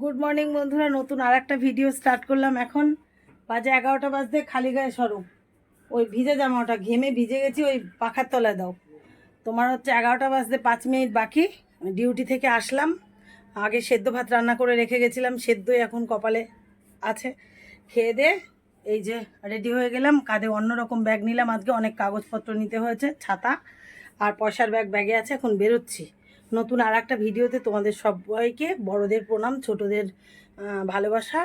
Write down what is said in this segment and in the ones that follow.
Good morning বন্ধুরা। নতুন আর একটা ভিডিও স্টার্ট করলাম এখন। বাজে এগারোটা বাজতে খালি গায়ে সরো ওই ভিজে জামাটা ঘেমে ভিজে গেছি, ওই পাখার তলায় দাও। তোমার হচ্ছে এগারোটা বাজতে পাঁচ মিনিট বাকি। ডিউটি থেকে আসলাম। আগে সেদ্ধ ভাত রান্না করে রেখে গেছিলাম। সেদ্ধই এখন কপালে আছে। খেয়ে দে, এই যে রেডি হয়ে গেলাম। কাঁধে অন্যরকম ব্যাগ নিলাম। আজকে অনেক কাগজপত্র নিতে হয়েছে, ছাতা আর পয়সার ব্যাগ ব্যাগে আছে। এখন বেরোচ্ছি। নতুন আর একটা ভিডিওতে তোমাদের সবাইকে বড়দের প্রণাম, ছোটদের ভালোবাসা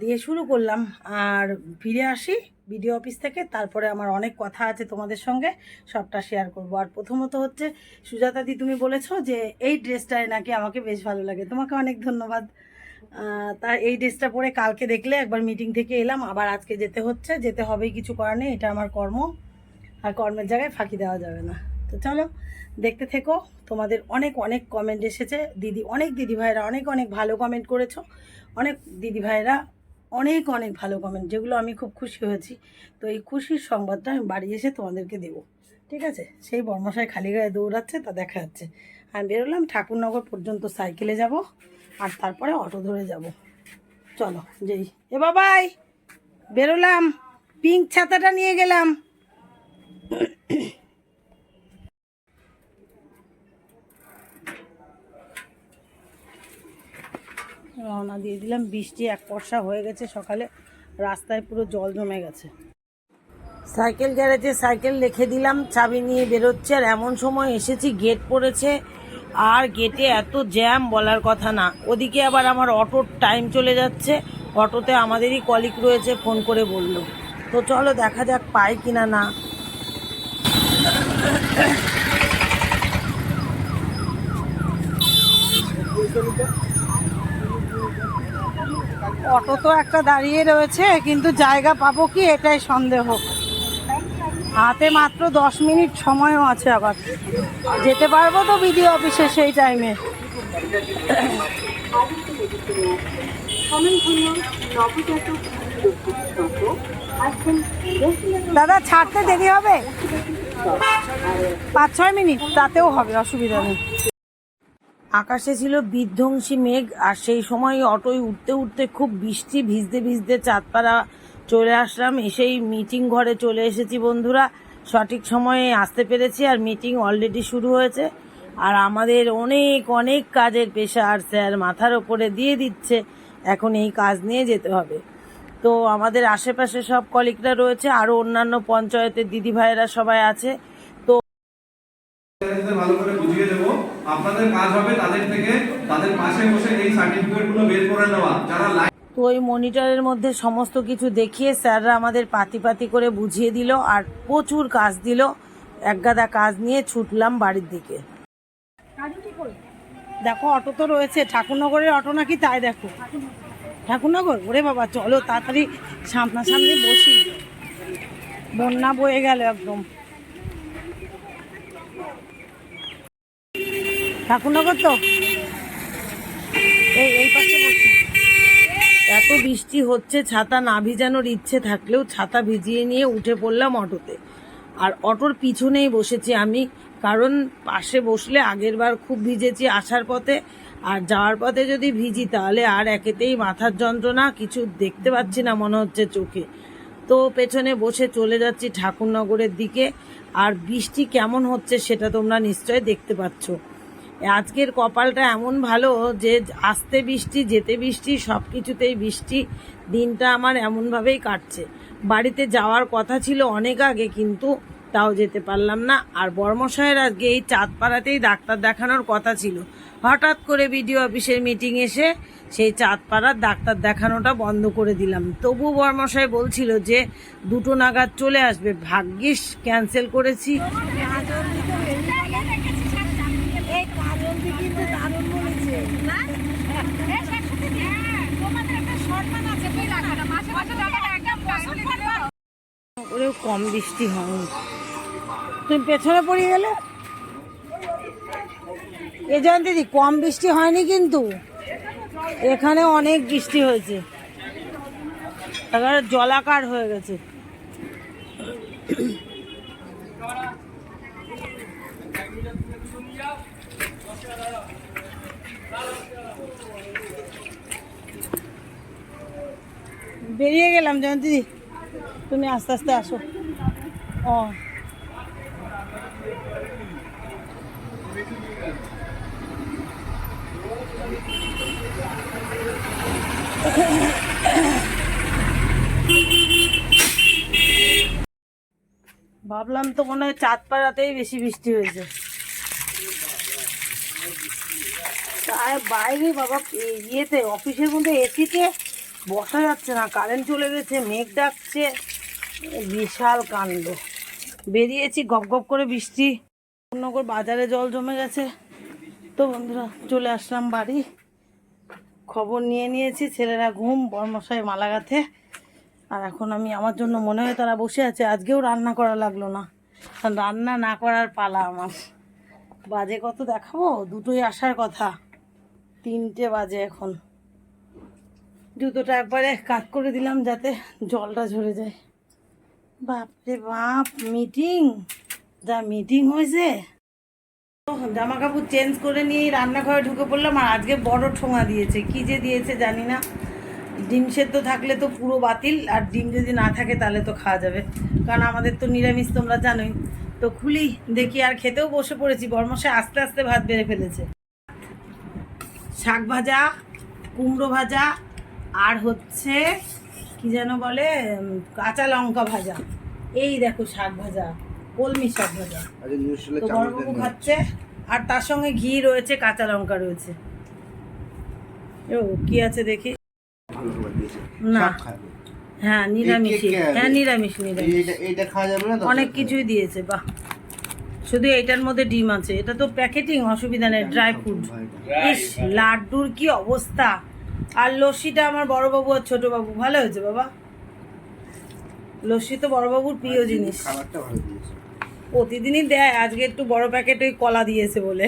দিয়ে শুরু করলাম। আর ফিরে আসি ভিডিও অফিস থেকে, তারপরে আমার অনেক কথা আছে তোমাদের সঙ্গে, সবটা শেয়ার করব। আর প্রথমত হচ্ছে সুজাতাদি তুমি বলেছ যে এই ড্রেসটায় নাকি আমাকে বেশ ভালো লাগে। তোমাকে অনেক ধন্যবাদ। তা এই ড্রেসটা পরে কালকে দেখলে একবার মিটিং থেকে এলাম, আবার আজকে যেতে হচ্ছে, যেতে হবেই, কিছু করার নেই, এটা আমার কর্ম। আর কর্মের জায়গায় ফাঁকি দেওয়া যাবে না। তো চলো, দেখতে থেকো, তোমাদের অনেক অনেক কমেন্ট এসেছে। দিদি, অনেক দিদি ভাইরা অনেক অনেক ভালো কমেন্ট করেছ। অনেক দিদি ভাইরা অনেক অনেক ভালো কমেন্ট যেগুলো আমি খুব খুশি হয়েছি। তো এই খুশির সংবাদটা আমি বাড়ি এসে তোমাদেরকে দেবো। ঠিক আছে? সেই বর্মশাই খালি গায়ে দৌড়াচ্ছে, তা দেখা যাচ্ছে। আমি বেরোলাম, ঠাকুরনগর পর্যন্ত সাইকেলে যাব, আর তারপরে অটো ধরে যাব। চলো, যেই। এ বাবাই, বেরোলাম পিঙ্ক ছাতাটা নিয়ে গেলাম। রওনা দিয়ে দিলাম। বৃষ্টি এক বর্ষা হয়ে গেছে সকালে। রাস্তায় পুরো জল জমে গেছে। সাইকেল গ্যারেজে সাইকেল রেখে দিলাম। চাবি নিয়ে বেরোচ্ছে। আর এমন সময় এসেছি গেট পড়েছে। আর গেটে এত জ্যাম বলার কথা না। ওদিকে আবার আমার অটোর টাইম চলে যাচ্ছে। অটোতে আমাদেরই কলিক রয়েছে ফোন করে বলল। তো চলো, দেখা যাক পাই কিনা না। অটো তো একটা দাঁড়িয়ে রয়েছে, কিন্তু জায়গা পাবো কি এটাই সন্দেহ। হাতে মাত্র দশ মিনিট সময়ও আছে আবার। যেতে পারব তো বিডিও অফিসে সেই টাইমে। দাদা, ছাড়তে দেরি হবে? পাঁচ ছয় মিনিট, তাতেও হবে, অসুবিধা নেই। আকাশে ছিল বিধ্বংসী মেঘ, আর সেই সময় অটোয় উঠতে উঠতে খুব বৃষ্টি, ভিজতে ভিজতে চাঁদপাড়া চলে আসলাম। এসেই মিটিং ঘরে চলে এসেছি বন্ধুরা। সঠিক সময়ে আসতে পেরেছি আর মিটিং অলরেডি শুরু হয়েছে। আর আমাদের অনেক অনেক কাজের পেশার স্যার মাথার ওপরে দিয়ে দিচ্ছে। এখন এই কাজ নিয়ে যেতে হবে। তো আমাদের আশেপাশে সব কলিগরা রয়েছে আরও অন্যান্য পঞ্চায়েতের দিদি ভাইয়েরা সবাই আছে। তো ভালো করে আপনাদের কাজ হবে তাদের থেকে তাদের পাশে বসে এই বের করে নেওয়া। যারা তো ওই মনিটরের মধ্যে সমস্ত কিছু দেখিয়ে স্যাররা আমাদের পাতি পাতি করে বুঝিয়ে দিল আর প্রচুর কাজ দিল। একগাদা কাজ নিয়ে ছুটলাম বাড়ির দিকে। দেখো, অটো তো রয়েছে। ঠাকুরনগরের অটো নাকি তাই দেখো। ঠাকুরনগর? ওরে বাবা, চলো তাড়াতাড়ি সামনাসামনি বসি। বন্যা বয়ে গেল একদম। ঠাকুরনগর তো? এত বৃষ্টি হচ্ছে, ছাতা না ভিজানোর ইচ্ছে থাকলেও ছাতা ভিজিয়ে নিয়ে উঠে পড়লাম অটোতে। আর অটোর পিছনেই বসেছি আমি, কারণ পাশে বসলে আগের বার খুব ভিজেছি আসার পথে। আর যাওয়ার পথে যদি ভিজি, তাহলে আর একেতেই মাথার যন্ত্রণা, কিছু দেখতে পাচ্ছি না মনে হচ্ছে চোখে। তো পেছনে বসে চলে যাচ্ছি ঠাকুরনগরের দিকে, আর বৃষ্টি কেমন হচ্ছে সেটা তোমরা নিশ্চয় দেখতে পাচ্ছ। আজকের কপালটা এমন ভালো যে আসতে বৃষ্টি, যেতে বৃষ্টি সব কিছুতেই বৃষ্টি, দিনটা আমার এমনভাবেই কাটছে। বাড়িতে যাওয়ার কথা ছিল অনেক আগে, কিন্তু তাও যেতে পারলাম না। আর বর্মশাহের আজকে এই চাঁদপাড়াতেই ডাক্তার দেখানোর কথা ছিল। হঠাৎ করে বিডিও অফিসের মিটিং এসে সেই চাঁদপাড়ার ডাক্তার দেখানোটা বন্ধ করে দিলাম। তবু বর্মশাই বলছিল যে দুটো নাগাদ চলে আসবে। ভাগ্যিস, ক্যান্সেল করেছি। ওরেও কম বৃষ্টি হয়নি। তুমি পেছনে পড়ে গেলে? এ জান দিদি, কম বৃষ্টি হয়নি কিন্তু। এখানে অনেক বৃষ্টি হয়েছে। জলাকার হয়ে গেছে। বেরিয়ে গেলাম জয়ন্তী দিদি, তুমি আস্তে আস্তে আসো। ও। ভাবলাম তো মনে হয় চাঁদ পাড়াতেই বেশি বৃষ্টি হয়েছে। বাইরে বাবা ইয়েতে, অফিসের মধ্যে এসিতে বসা যাচ্ছে না কারেন্ট চলে গেছে, মেঘ ডাকছে, বিশাল কাণ্ড। বেরিয়েছি, গপ গপ করে বৃষ্টি। নগর বাজারে জল জমে গেছে। তো বন্ধুরা, চলে আসলাম বাড়ি। খবর নিয়ে নিয়েছি, ছেলেরা ঘুম, বর্মশাই মালাগাতে আর এখন আমি আমার জন্য মনে হয় তারা বসে আছে, আজকেও রান্না করা লাগল না। রান্না না করার পালা আমার। বাজে কত দেখাবো? দুটোই আসার কথা। তিনটে বাজে এখন। জুতোটা একবারে কাট করে দিলাম যাতে জলটা ঝরে যায়। বাপরে বাপ মিটিং যা মিটিং হয়েছে। জামা কাপড় চেঞ্জ করে নিয়ে রান্নাঘরে ঢুকে পড়লাম আর আজকে বড় ঠোঙা দিয়েছে। কি যে দিয়েছে জানি না। ডিম সেদ্ধ থাকলে তো পুরো বাতিল আর ডিম যদি না থাকে তাহলে তো খাওয়া যাবে। কারণ আমাদের তো নিরামিষ, তোমরা জানোই। তো খুলি, দেখি আর খেতেও বসে পড়েছি। বর্মশে আস্তে আস্তে ভাত বেড়ে ফেলেছে। শাক ভাজা, কুমড়ো ভাজা আর হচ্ছে কি যেন বলে কাঁচা লঙ্কা ভাজা। এই দেখো শাক ভাজা কলমি শাক ভাজা। তো বড়বাবু খাচ্ছে আর তার সঙ্গে ঘি রয়েছে কাঁচা লঙ্কা রয়েছে। ও কি আছে দেখি? না। হ্যাঁ নিরামিষ? হ্যাঁ নিরামিষ নিরামিষ। অনেক কিছুই দিয়েছে বাহ। শুধু এইটার মধ্যে ডিম আছে। এটা তো প্যাকেটিং অসুবিধা নেই ড্রাই ফ্রুট। ইস লাড্ডুর কি অবস্থা? আর লস্যিটা আমার বড়বাবু আর ছোটবাবু ভালো হয়েছে বাবা? লস্যি তো বড়বাবুর প্রিয় জিনিস। খাবারটা ভালো দিয়েছে। প্রতিদিনই দেয় আজকে একটু বড় প্যাকেট ওই কলা দিয়েছে বলে।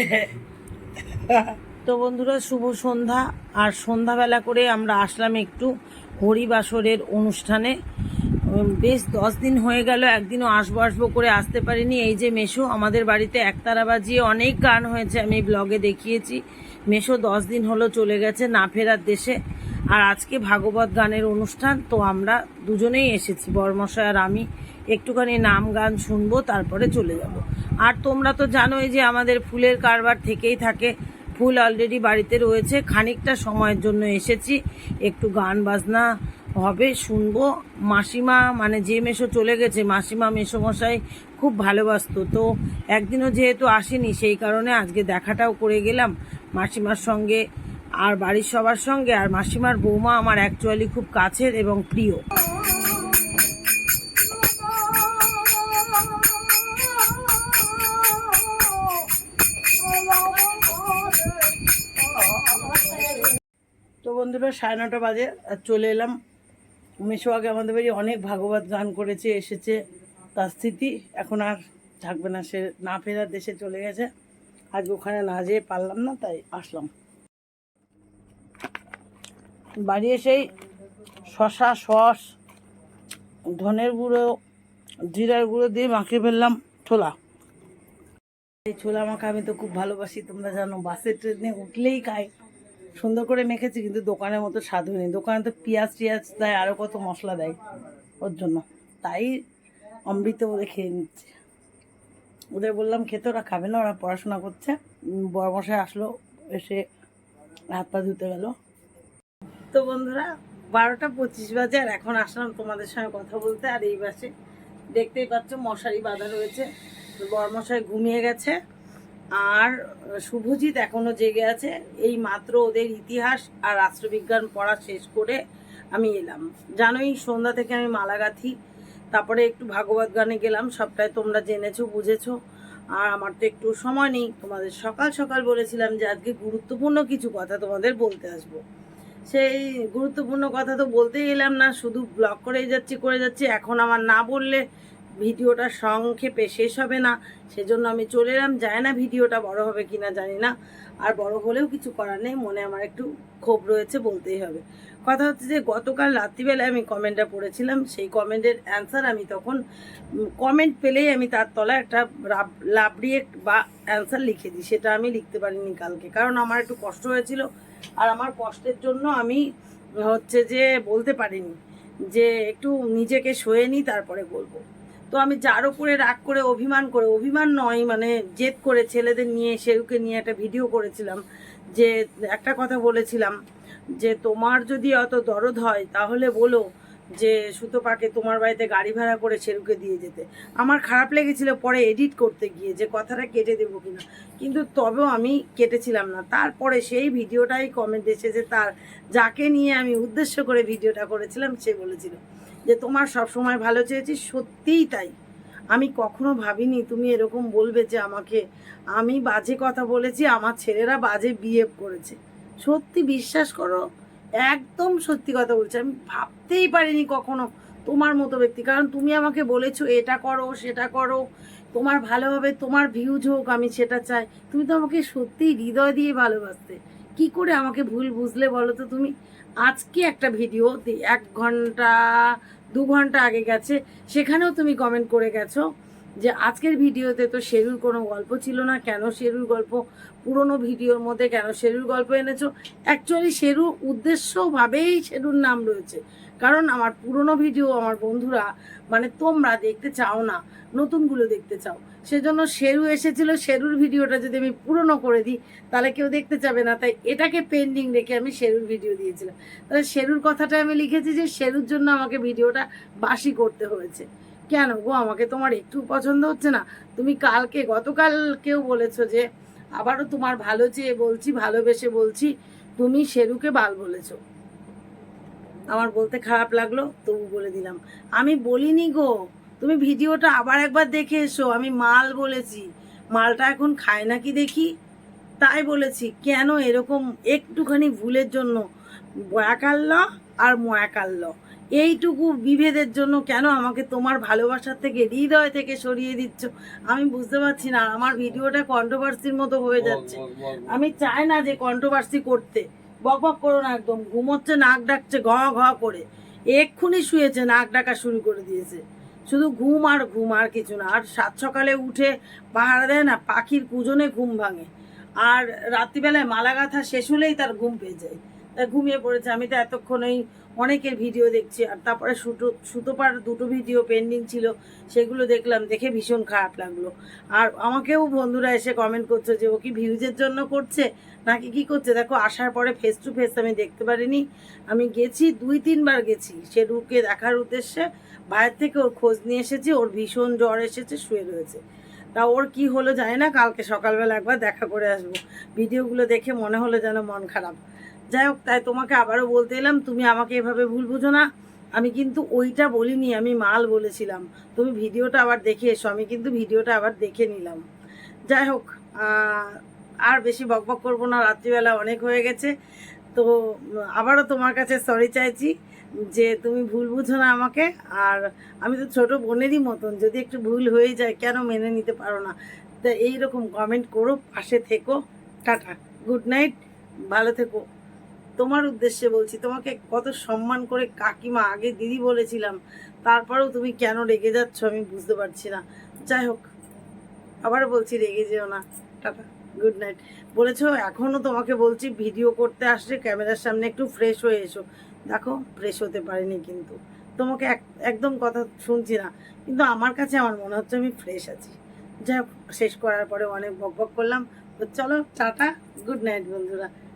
তো বন্ধুরা শুভ সন্ধ্যা। আর সন্ধ্যাবেলা করে আমরা আসলাম একটু হরিবাসরের অনুষ্ঠানে। বেশ দশ দিন হয়ে গেল, একদিনও আসব আসব করে আসতে পারিনি। এই যে মেশো, আমাদের বাড়িতে একতারা বাজিয়ে অনেক গান হয়েছে, আমি ব্লগে দেখিয়েছি। মেশো দশ দিন হলো চলে গেছে না ফেরার দেশে। আর আজকে ভাগবত গানের অনুষ্ঠান, তো আমরা দুজনেই এসেছি বর্মশায় আর আমি। একটুখানি নাম গান শুনব, তারপরে চলে যাব। আর তোমরা তো জানোই যে আমাদের ফুলের কারবার থেকেই থাকে। ফুল অলরেডি বাড়িতে রয়েছে, খানিকটা সময়ের জন্য এসেছি। একটু গান বাজনা হবে শুনব। মাসিমা মানে যে মেশো চলে গেছে, মাসিমা মেশোমশাই খুব ভালোবাসতো। তো একদিনও যেহেতু আসেনি, সেই কারণে আজকে দেখাটাও করে গেলাম মাসিমার সঙ্গে আর বাড়ির সবার সঙ্গে। আর মাসিমার বৌমা আমার অ্যাকচুয়ালি খুব কাছের এবং প্রিয়। তো বন্ধুরা, সাড়ে নটা বাজে, চলে এলাম মেশো আমাদের বাড়ি অনেক ভাগবত গান করেছে, এসেছে। তার স্থিতি এখন আর থাকবে না, সে না ফেরার দেশে চলে গেছে। আজকে ওখানে না যেয়ে পারলাম না, তাই আসলাম। বাড়ি এসেই শশা, সস, ধনের গুঁড়ো, জিরার গুঁড়ো দিয়ে মাখিয়ে ফেললাম ছোলা। এই ছোলা মাখা আমি তো খুব ভালোবাসি, তোমরা জানো, বাসে ট্রেনে উঠলেই খাই। সুন্দর করে মেখেছি, কিন্তু দোকানের মতো স্বাদ হয়নি। দোকানে তো পেঁয়াজ টিয়াজ দেয় আরও কত মশলা দেয় ওর জন্য। তাই অমৃত ওদের খেয়ে নিচ্ছে। ওদের বললাম, খেতে, ওরা খাবে না, ওরা পড়াশোনা করছে। বড় বড়মশাই আসলো, এসে হাত পা ধুতে গেল। তো বন্ধুরা, বারোটা পঁচিশ বাজে, আর এখন আসলাম তোমাদের সঙ্গে কথা বলতে। আর এই বাসে দেখতেই পাচ্ছ, মশারি বাঁধা রয়েছে। বরমশাই ঘুমিয়ে গেছে। আর শুভজিৎ এখনও জেগে আছে। এই মাত্র ওদের ইতিহাস আর রাষ্ট্রবিজ্ঞান পড়া শেষ করে আমি এলাম। জানোই সন্ধ্যা থেকে আমি মালা গাঁথি তারপরে একটু ভাগবত গানে গেলাম, সবটাই তোমরা জেনেছো, বুঝেছ। আর আমার তো একটু সময় নেই, তোমাদের সকাল সকাল বলেছিলাম যে আজকে গুরুত্বপূর্ণ কিছু কথা তোমাদের বলতে আসব। সেই গুরুত্বপূর্ণ কথা তো বলতেই এলাম না, শুধু ব্লগ করেই যাচ্ছি, করে যাচ্ছি। এখন আমার না বললে ভিডিওটা সংক্ষেপে শেষ হবে না, সেজন্য আমি চলে এলাম। যায় না ভিডিওটা বড় হবে কিনা, জানি না। আর বড় হলেও কিছু করার নেই, মনে আমার একটু ক্ষোভ রয়েছে, বলতেই হবে। কথা হচ্ছে যে, গতকাল রাত্রিবেলায় আমি কমেন্টটা পড়েছিলাম, সেই কমেন্টের অ্যান্সার আমি তখন কমেন্ট পেলেই আমি তার তলায় একটা রিয়েক্ট বা অ্যান্সার লিখে দিই। সেটা আমি লিখতে পারিনি কালকে, কারণ আমার একটু কষ্ট হয়েছিল। আর আমার কষ্টের জন্য আমি হচ্ছে যে, বলতে পারিনি যে, একটু নিজেকে সয়ে নিই, তারপরে বলব। তো আমি যার উপরে রাগ করে অভিমান করে, অভিমান নয় মানে জেদ করে ছেলেদের নিয়ে শেরুকে নিয়ে একটা ভিডিও করেছিলাম, যে একটা কথা বলেছিলাম, যে তোমার যদি অত দরদ হয়, তাহলে বলো যে সুতোপাকে তোমার বাড়িতে গাড়ি ভাড়া করে সেরুকে দিয়ে যেতে। আমার খারাপ লেগেছিল পরে এডিট করতে গিয়ে যে কথাটা কেটে দেবো কিনা। কিন্তু তবেও আমি কেটেছিলাম না। তারপরে সেই ভিডিওটাই কমেন্ট এসেছে তার, যাকে নিয়ে আমি উদ্দেশ্য করে ভিডিওটা করেছিলাম, সে বলেছিল যে তোমার সব সময় ভালো চেয়েছি, সত্যিই তাই। আমি কখনো ভাবিনি তুমি এরকম বলবে যে আমাকে। আমি বাজে কথা বলেছি, আমার ছেলেরা বাজে বিহেভ করেছে। সত্যি বিশ্বাস করো, একদম সত্যি কথা বলছি। আমি ভাবতেই পারিনি কখনো তোমার মতো ব্যক্তি। কারণ তুমি আমাকে বলেছ, এটা করো, সেটা করো। তোমার ভালোভাবে তোমার ভিউজ হোক, আমি সেটা চাই। তুমি তো আমাকে সত্যিই হৃদয় দিয়ে ভালোবাসতে। কি করে আমাকে ভুল বুঝলে বলো তো তুমি? আজকে একটা ভিডিও এক ঘণ্টা, দু ঘণ্টা আগে গেছে, সেখানেও তুমি কমেন্ট করে গেছো যে আজকের ভিডিওতে তো শেরুর কোনো গল্প ছিল না। কেন শেরুর গল্প? পুরনো ভিডিওর মধ্যে কেন শেরুর গল্প এনেছো? অ্যাকচুয়ালি শেরুর উদ্দেশ্যভাবেই শেরুর নাম রয়েছে। কারণ আমার পুরনো ভিডিও আমার বন্ধুরা মানে তোমরা দেখতে চাও না, নতুনগুলো দেখতে চাও। সেজন্য শেরু এসেছিল, শেরুর ভিডিওটা যদি আমি পুরনো করে দিই, তাহলে কেউ দেখতে চাবে না। তাই এটাকে পেন্ডিং রেখে আমি শেরুর ভিডিও দিয়েছিলাম। তাহলে শেরুর কথাটা আমি লিখেছি যে, শেরুর জন্য আমাকে ভিডিওটা বাসি করতে হয়েছে। কেন গো, আমাকে তোমার একটু পছন্দ হচ্ছে না? তুমি কালকে গতকাল কেউ বলেছ যে, আবারও তোমার ভালো চেয়ে বলছি, ভালোবেসে বলছি, তুমি শেরুকে বাল বলেছ। আমার বলতে খারাপ লাগল তবু বলে দিলাম। আমি বলিনি গো তুমি ভিডিওটা আবার একবার দেখে এসো আমি মাল বলেছি। মালটা এখন খায় নাকি দেখি? তাই বলেছি কেন এরকম একটুখানি ভুলের জন্য? বয়াকাল্ল আর ময়াকাল্ল। এইটুকু বিভেদের জন্য কেন আমাকে তোমার ভালোবাসার থেকে হৃদয় থেকে সরিয়ে দিচ্ছ? আমি বুঝতে পারছি না আমার ভিডিওটা কন্ট্রোভার্সির মতো হয়ে যাচ্ছে। আমি চাই না যে কন্ট্রোভার্সি করতে। বক বক করো না একদম। ঘুমোচ্ছে নাক ডাকছে, ঘ ঘ করে। এক্ষুনি শুয়েছে, নাক ডাকা শুরু করে দিয়েছে। শুধু ঘুম আর ঘুম, আর কিছু না। আর সাত সকালে উঠে পাহাড় দেয় না, পাখির কুজনে ঘুম ভাঙে। আর রাত্রিবেলায় মালা গাঁথা শেষ হলেই তার ঘুম পেয়ে যায়। ঘুমিয়ে পড়েছে। আমি তো এতক্ষণ ওই অনেকের ভিডিও দেখছি, আর তারপরে সুতো সুতোপার দুটো ভিডিও পেন্ডিং ছিল, সেগুলো দেখলাম, দেখে ভীষণ খারাপ লাগল। আর আমাকেও বন্ধুরা এসে কমেন্ট করছে যে, ও কি ভিউজের জন্য করছে? নাকি কি করছে? দেখো, আসার পরে ফেস টু ফেস আমি দেখতে পারিনি। আমি গেছি, দুই, তিনবার গেছি। সে রুকে দেখার উদ্দেশ্যে বাইরে থেকে ওর খোঁজ নিয়ে এসেছি, ওর ভীষণ জ্বর এসেছে, শুয়ে রয়েছে। তা ওর কি হলো জানি না, কালকে সকালবেলা একবার দেখা করে আসব। ভিডিওগুলো দেখে মনে হলো যেন মন খারাপ। যাই হোক, তাই তোমাকে আবারও বলতে এলাম, তুমি আমাকে এভাবে ভুল বুঝো না। আমি কিন্তু ওইটা বলিনি, আমি মাল বলেছিলাম। তুমি ভিডিওটা আবার দেখে এসো, আমি কিন্তু ভিডিওটা আবার দেখে নিলাম। যাই হোক আর বেশি বকবক করব না, রাত্রিবেলা অনেক হয়ে গেছে। তো, আবারও তোমার কাছে সরি চাইছি যে তুমি ভুল বুঝো না আমাকে। আর আমি তো ছোট বোনেরই মতন, যদি একটু ভুল হয়ে যায়, কেন মেনে নিতে পারো না? তা এইরকম কমেন্ট করো, পাশে থেকো। টাটা গুড নাইট ভালো থেকো। তোমার উদ্দেশ্যে বলছি, তোমাকে কত সম্মান করে কাকিমা আগে দিদি বলেছিলাম, তারপরেও তুমি কেন রেগে যাচ্ছ আমি বুঝতে পারছি না। যাই হোক আবারও বলছি রেগে যেও না। টাটা গুড নাইট বলেছ এখনও তোমাকে বলছি ভিডিও করতে আসলে ক্যামেরার সামনে একটু ফ্রেশ হয়ে এসো। দেখো ফ্রেশ হতে পারিনি কিন্তু। তোমাকে এক- একদম কথা শুনছি না, কিন্তু আমার কাছে আমার মনে হচ্ছে আমি ফ্রেশ আছি। যাই হোক, শেষ করার পরে অনেক বক বক করলাম। তো চলো, টাটা গুড নাইট বন্ধুরা।